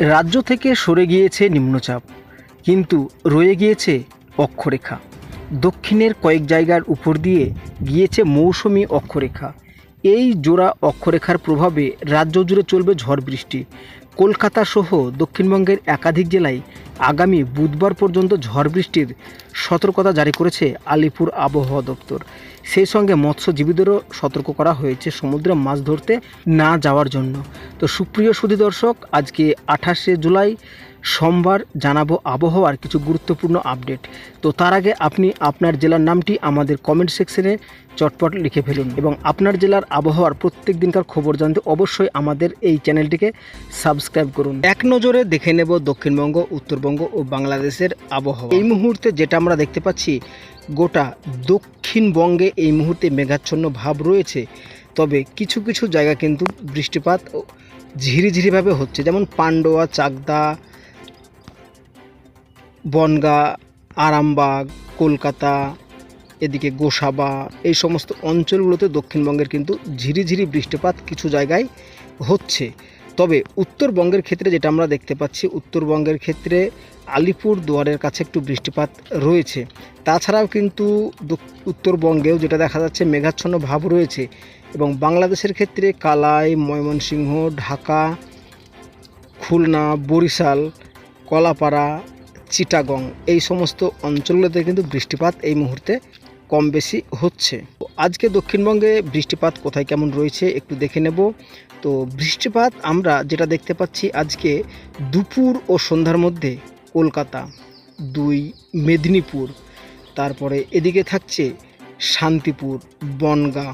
রাজ্য থেকে সরে গিয়েছে নিম্নচাপ, কিন্তু রয়ে গিয়েছে অক্ষরেখা। দক্ষিণের কয়েক জায়গার উপর দিয়ে গিয়েছে মৌসুমি অক্ষরেখা। এই জোড়া অক্ষরেখার প্রভাবে রাজ্য জুড়ে চলবে ঝড় বৃষ্টি। কলকাতা সহ দক্ষিণবঙ্গের একাধিক জেলায় আগামী বুধবার পর্যন্ত ঝড় বৃষ্টির সতর্কতা জারি করেছে আলিপুর আবহাওয়া দপ্তর। সেই সঙ্গে মৎস্যজীবীদেরও সতর্ক করা হয়েছে সমুদ্রে মাছ ধরতে না যাওয়ার জন্য। তো সুপ্রিয় সুধী দর্শক আজকে আঠাশে জুলাই সোমবার জানাব আবহাওয়ার কিছু গুরুত্বপূর্ণ আপডেট। তো তার আগে আপনি আপনার জেলার নামটি আমাদের কমেন্ট সেকশনে চটপট লিখে ফেলুন এবং আপনার জেলার আবহাওয়ার প্রত্যেক দিনকার খবর জানতে অবশ্যই আমাদের এই চ্যানেলটিকে সাবস্ক্রাইব করুন। এক নজরে দেখে নেব দক্ষিণবঙ্গ, উত্তরবঙ্গ ও বাংলাদেশের আবহাওয়া। এই মুহূর্তে যেটা আমরা দেখতে পাচ্ছি, গোটা দক্ষিণবঙ্গে এই মুহূর্তে মেঘাচ্ছন্ন ভাব রয়েছে। তবে কিছু কিছু জায়গা কিন্তু বৃষ্টিপাত ঝিরিঝিরিভাবে হচ্ছে। যেমন পান্ডোয়া, চাকদা বনগা, আরামবাগ, কলকাতা, এদিকে গোসাবা, এই সমস্ত অঞ্চলগুলোতে দক্ষিণবঙ্গের কিন্তু ঝিরিঝিরি বৃষ্টিপাত কিছু জায়গায় হচ্ছে। তবে উত্তরবঙ্গের ক্ষেত্রে যেটা আমরা দেখতে পাচ্ছি, উত্তরবঙ্গের ক্ষেত্রে আলিপুর দুয়ারের কাছে একটু বৃষ্টিপাত রয়েছে। তাছাড়াও কিন্তু উত্তরবঙ্গেও যেটা দেখা যাচ্ছে, মেঘাচ্ছন্ন ভাব রয়েছে এবং বাংলাদেশের ক্ষেত্রে কালাই, ময়মনসিংহ, ঢাকা, খুলনা, বরিশাল, কলাপাড়া চিটাগং। এই সমস্ত অঞ্চলগুলোতে কিন্তু বৃষ্টিপাত এই মুহূর্তে কম বেশি হচ্ছে। আজকে দক্ষিণবঙ্গে বৃষ্টিপাত কোথায় কেমন রয়েছে একটু দেখে নেব। তো বৃষ্টিপাত আমরা যেটা দেখতে পাচ্ছি আজকে দুপুর ও সন্ধ্যার মধ্যে কলকাতা, দুই, মেদিনীপুর, তারপরে এদিকে থাকছে শান্তিপুর, বনগাঁ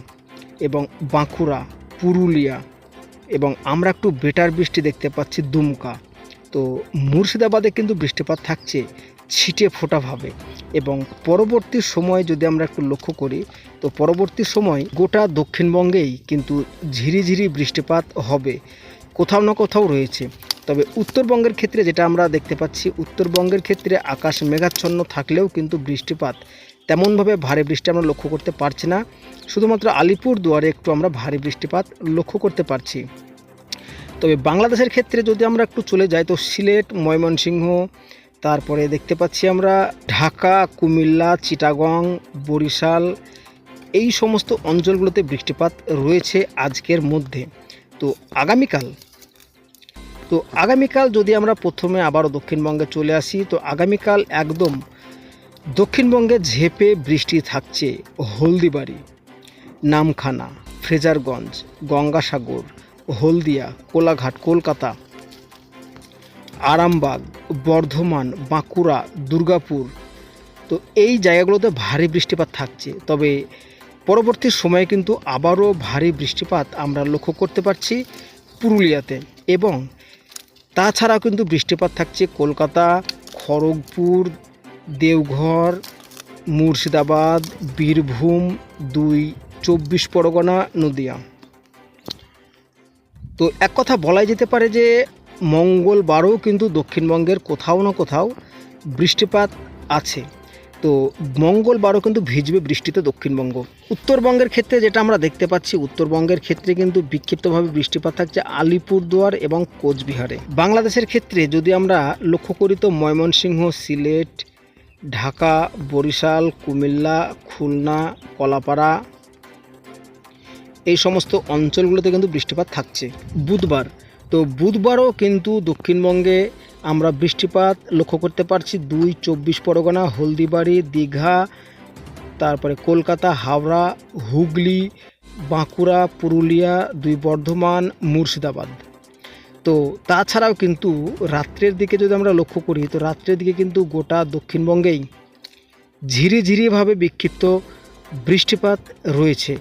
এবং বাঁকুড়া, পুরুলিয়া এবং আমরা একটু বেটার বৃষ্টি দেখতে পাচ্ছি দুমকা। তো মুর্শিদাবাদে কিন্তু বৃষ্টিপাত থাকছে, ছিটে ফোটাভাবে। এবং পরবর্তী সময় যদি আমরা একটু লক্ষ্য করি, তো পরবর্তী সময় গোটা দক্ষিণবঙ্গেই কিন্তু ঝিরিঝিরি বৃষ্টিপাত হবে। কোথাও না কোথাও রয়েছে। তবে উত্তরবঙ্গের ক্ষেত্রে যেটা আমরা দেখতে পাচ্ছি, উত্তরবঙ্গের ক্ষেত্রে আকাশ মেঘাচ্ছন্ন থাকলেও কিন্তু বৃষ্টিপাত তেমনভাবে ভারী বৃষ্টি আমরা লক্ষ্য করতে পারছি না। শুধুমাত্র আলিপুর দুয়ারে একটু আমরা ভারী বৃষ্টিপাত লক্ষ্য করতে পারছি। তবে বাংলাদেশের ক্ষেত্রে যদি আমরা একটু চলে যাই, তো সিলেট, ময়মনসিংহ, তারপরে দেখতে পাচ্ছি আমরা ঢাকা, কুমিল্লা, চিটাগং, বরিশাল, এই সমস্ত অঞ্চলগুলোতে বৃষ্টিপাত রয়েছে আজকের মধ্যে। তো আগামীকাল তো আগামীকাল যদি আমরা প্রথমে আবারও দক্ষিণবঙ্গে চলে আসি, তো আগামীকাল একদম দক্ষিণবঙ্গে ঝেপে বৃষ্টি থাকছে হলদিবাড়ি, নামখানা, ফ্রেজারগঞ্জ, গঙ্গাসাগর হলদিয়া, কোলাঘাট, কলকাতা, আরামবাগ, বর্ধমান, বাঁকুড়া, দুর্গাপুর। তো এই জায়গাগুলোতে ভারী বৃষ্টিপাত থাকছে। তবে পরবর্তী সময়ে কিন্তু আবারও ভারী বৃষ্টিপাত আমরা লক্ষ্য করতে পারছি পুরুলিয়াতে। এবং তাছাড়াও কিন্তু বৃষ্টিপাত থাকছে কলকাতা, খড়গপুর, দেওঘর, মুর্শিদাবাদ, বীরভূম, দুই, চব্বিশ পরগনা, নদিয়া। তো এক কথা বলাই যেতে পারে যে মঙ্গলবারও কিন্তু দক্ষিণবঙ্গের কোথাও না কোথাও বৃষ্টিপাত আছে। তো মঙ্গলবারও কিন্তু ভিজবে বৃষ্টিতে দক্ষিণবঙ্গ। উত্তরবঙ্গের ক্ষেত্রে যেটা আমরা দেখতে পাচ্ছি, উত্তরবঙ্গের ক্ষেত্রে কিন্তু বিক্ষিপ্তভাবে বৃষ্টিপাত থাকছে আলিপুরদুয়ার এবং কোচবিহারে। বাংলাদেশের ক্ষেত্রে যদি আমরা লক্ষ্য করি তো ময়মনসিংহ, সিলেট, ঢাকা, বরিশাল, কুমিল্লা, খুলনা, কলাপাড়া এই সমস্ত অঞ্চলগুলোতে কিন্তু বৃষ্টিপাত থাকছে। বুধবার। তো বুধবারও কিন্তু দক্ষিণবঙ্গে আমরা বৃষ্টিপাত লক্ষ্য করতে পারছি। দুই চব্বিশ পরগনা, হলদিবাড়ি, দীঘা, তারপরে কলকাতা, হাওড়া, হুগলি, বাঁকুড়া, পুরুলিয়া, দুই বর্ধমান, মুর্শিদাবাদ। তো তাছাড়াও কিন্তু রাত্রের দিকে যদি আমরা লক্ষ্য করি, তো রাত্রের দিকে কিন্তু গোটা দক্ষিণবঙ্গেই ঝিরিঝিরিভাবে বিক্ষিপ্ত বৃষ্টিপাত রয়েছে।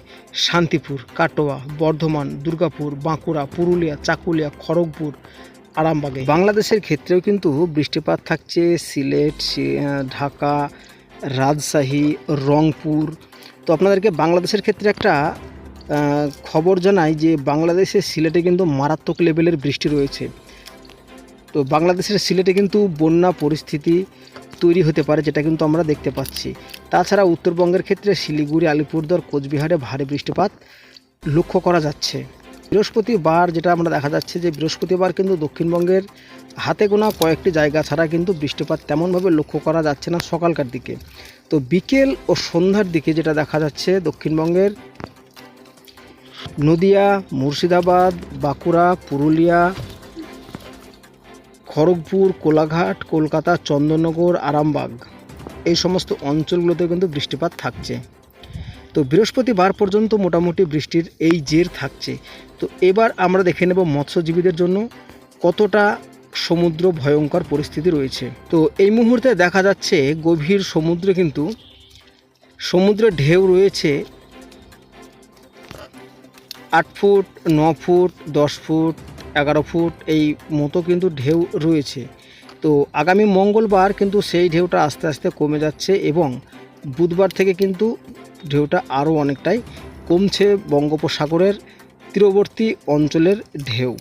শান্তিপুর, কাটোয়া, বর্ধমান, দুর্গাপুর, বাঁকুড়া, পুরুলিয়া, চাকুলিয়া, খড়গপুর, আরামবাগে। বাংলাদেশের ক্ষেত্রেও কিন্তু বৃষ্টিপাত থাকছে। সিলেট ঢাকা, রাজশাহী, রংপুর। তো আপনাদেরকে বাংলাদেশের ক্ষেত্রে একটা খবর জানাই যে বাংলাদেশের সিলেটে কিন্তু মারাত্মক লেভেলের বৃষ্টি রয়েছে। তো বাংলাদেশের সিলেটে কিন্তু বন্যা পরিস্থিতি তৈরি হতে পারে, যেটা কিন্তু আমরা দেখতে পাচ্ছি। তাছাড়া উত্তরবঙ্গের ক্ষেত্রে শিলিগুড়ি, আলিপুরদুয়ার, কোচবিহারে ভারী বৃষ্টিপাত লক্ষ্য করা যাচ্ছে। বৃহস্পতিবার যেটা আমরা দেখা যাচ্ছে যে বৃহস্পতিবার কিন্তু দক্ষিণবঙ্গের হাতে গোনা কয়েকটি জায়গা ছাড়া কিন্তু বৃষ্টিপাত তেমনভাবে লক্ষ্য করা যাচ্ছে না সকালকার দিকে। তো বিকেল ও সন্ধ্যার দিকে যেটা দেখা যাচ্ছে, দক্ষিণবঙ্গের নদিয়া, মুর্শিদাবাদ, বাঁকুড়া, পুরুলিয়া খড়গপুর, কোলাঘাট, কলকাতা, চন্দননগর, আরামবাগ এই সমস্ত অঞ্চলগুলোতে কিন্তু বৃষ্টিপাত থাকছে। তো বৃহস্পতিবার পর্যন্ত মোটামুটি বৃষ্টির এই জের থাকছে। তো এবার আমরা দেখে নেব মৎস্যজীবীদের জন্য কতটা সমুদ্র ভয়ঙ্কর পরিস্থিতি রয়েছে। তো এই মুহূর্তে দেখা যাচ্ছে গভীর সমুদ্রে কিন্তু সমুদ্রের ঢেউ রয়েছে আট ফুট, ন ফুট, দশ ফুট এগারো ফুট এই মতো কিন্তু ঢেউ রয়েছে। তো আগামী মঙ্গলবার কিন্তু সেই ঢেউটা আস্তে আস্তে কমে যাচ্ছে এবং বুধবার থেকে কিন্তু ঢেউটা আরও অনেকটাই কমছে বঙ্গোপসাগরের তীরবর্তী অঞ্চলের ঢেউ।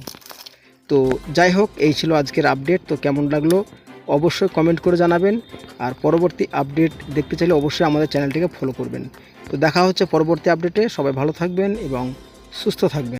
তো যাই হোক, এই ছিল আজকের আপডেট। তো কেমন লাগল অবশ্যই কমেন্ট করে জানাবেন। আর পরবর্তী আপডেট দেখতে চাইলে অবশ্যই আমাদের চ্যানেলটিকে ফলো করবেন। তো দেখা হচ্ছে পরবর্তী আপডেটে। সবাই ভালো থাকবেন এবং সুস্থ থাকবেন।